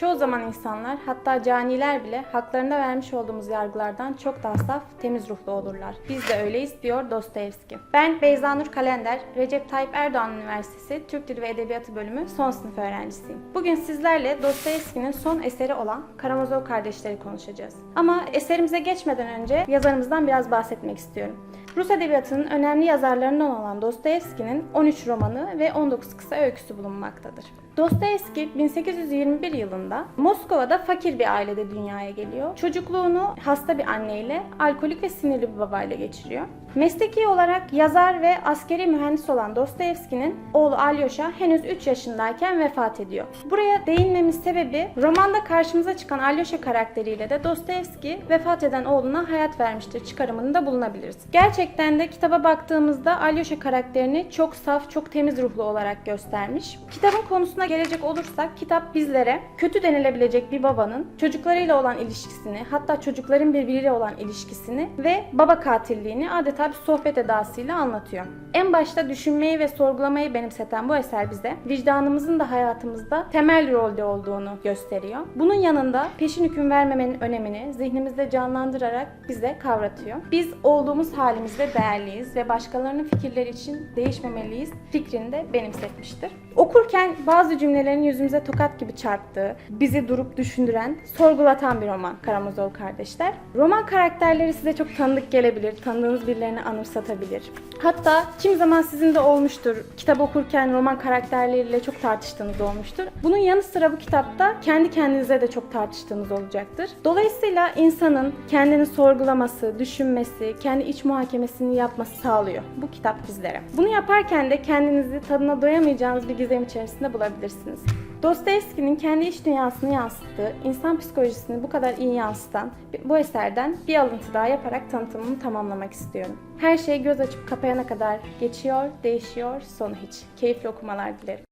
Çoğu zaman insanlar hatta caniler bile haklarında vermiş olduğumuz yargılardan çok daha saf, temiz ruhlu olurlar. Biz de öyleyiz diyor Dostoyevski. Ben Beyza Nur Kalender, Recep Tayyip Erdoğan Üniversitesi Türk Dili ve Edebiyatı bölümü son sınıf öğrencisiyim. Bugün sizlerle Dostoyevski'nin son eseri olan Karamazov Kardeşleri konuşacağız. Ama eserimize geçmeden önce yazarımızdan biraz bahsetmek istiyorum. Rus edebiyatının önemli yazarlarından olan Dostoyevski'nin 13 romanı ve 19 kısa öyküsü bulunmaktadır. Dostoyevski 1821 yılında Moskova'da fakir bir ailede dünyaya geliyor. Çocukluğunu hasta bir anneyle, alkolik ve sinirli bir babayla geçiriyor. Mesleki olarak yazar ve askeri mühendis olan Dostoyevski'nin oğlu Alyosha henüz 3 yaşındayken vefat ediyor. Buraya değinmemin sebebi romanda karşımıza çıkan Alyosha karakteriyle de Dostoyevski vefat eden oğluna hayat vermiştir çıkarımında bulunabiliriz. Gerçekten de kitaba baktığımızda Alyosha karakterini çok saf, çok temiz ruhlu olarak göstermiş. Kitabın konusuna gelecek olursak kitap bizlere kötü denilebilecek bir babanın çocuklarıyla olan ilişkisini, hatta çocukların birbiriyle olan ilişkisini ve baba katilliğini adeta bir sohbet edasıyla anlatıyor. En başta düşünmeyi ve sorgulamayı benimseten bu eser bize vicdanımızın da hayatımızda temel rolde olduğunu gösteriyor. Bunun yanında peşin hüküm vermemenin önemini zihnimizde canlandırarak bize kavratıyor. Biz olduğumuz halimizde değerliyiz ve başkalarının fikirleri için değişmemeliyiz fikrini de benimsetmiştir. Okurken bazı cümlelerin yüzümüze tokat gibi çarptığı, bizi durup düşündüren, sorgulatan bir roman Karamazov Kardeşler. Roman karakterleri size çok tanıdık gelebilir, tanıdığınız birilerini anımsatabilir. Hatta kimi zaman sizin de olmuştur, kitap okurken roman karakterleriyle çok tartıştığınız olmuştur. Bunun yanı sıra bu kitapta kendi kendinize de çok tartıştığınız olacaktır. Dolayısıyla insanın kendini sorgulaması, düşünmesi, kendi iç muhakemesini yapması sağlıyor bu kitap bizlere. Bunu yaparken de kendinizi tadına doyamayacağınız bir gizem içerisinde bulabilirsiniz. Dostoyevski'nin kendi iç dünyasını yansıttığı, insan psikolojisini bu kadar iyi yansıtan bu eserden bir alıntı daha yaparak tanıtımımı tamamlamak istiyorum. Her şey göz açıp kapayana kadar geçiyor, değişiyor, sonu hiç. Keyifli okumalar dilerim.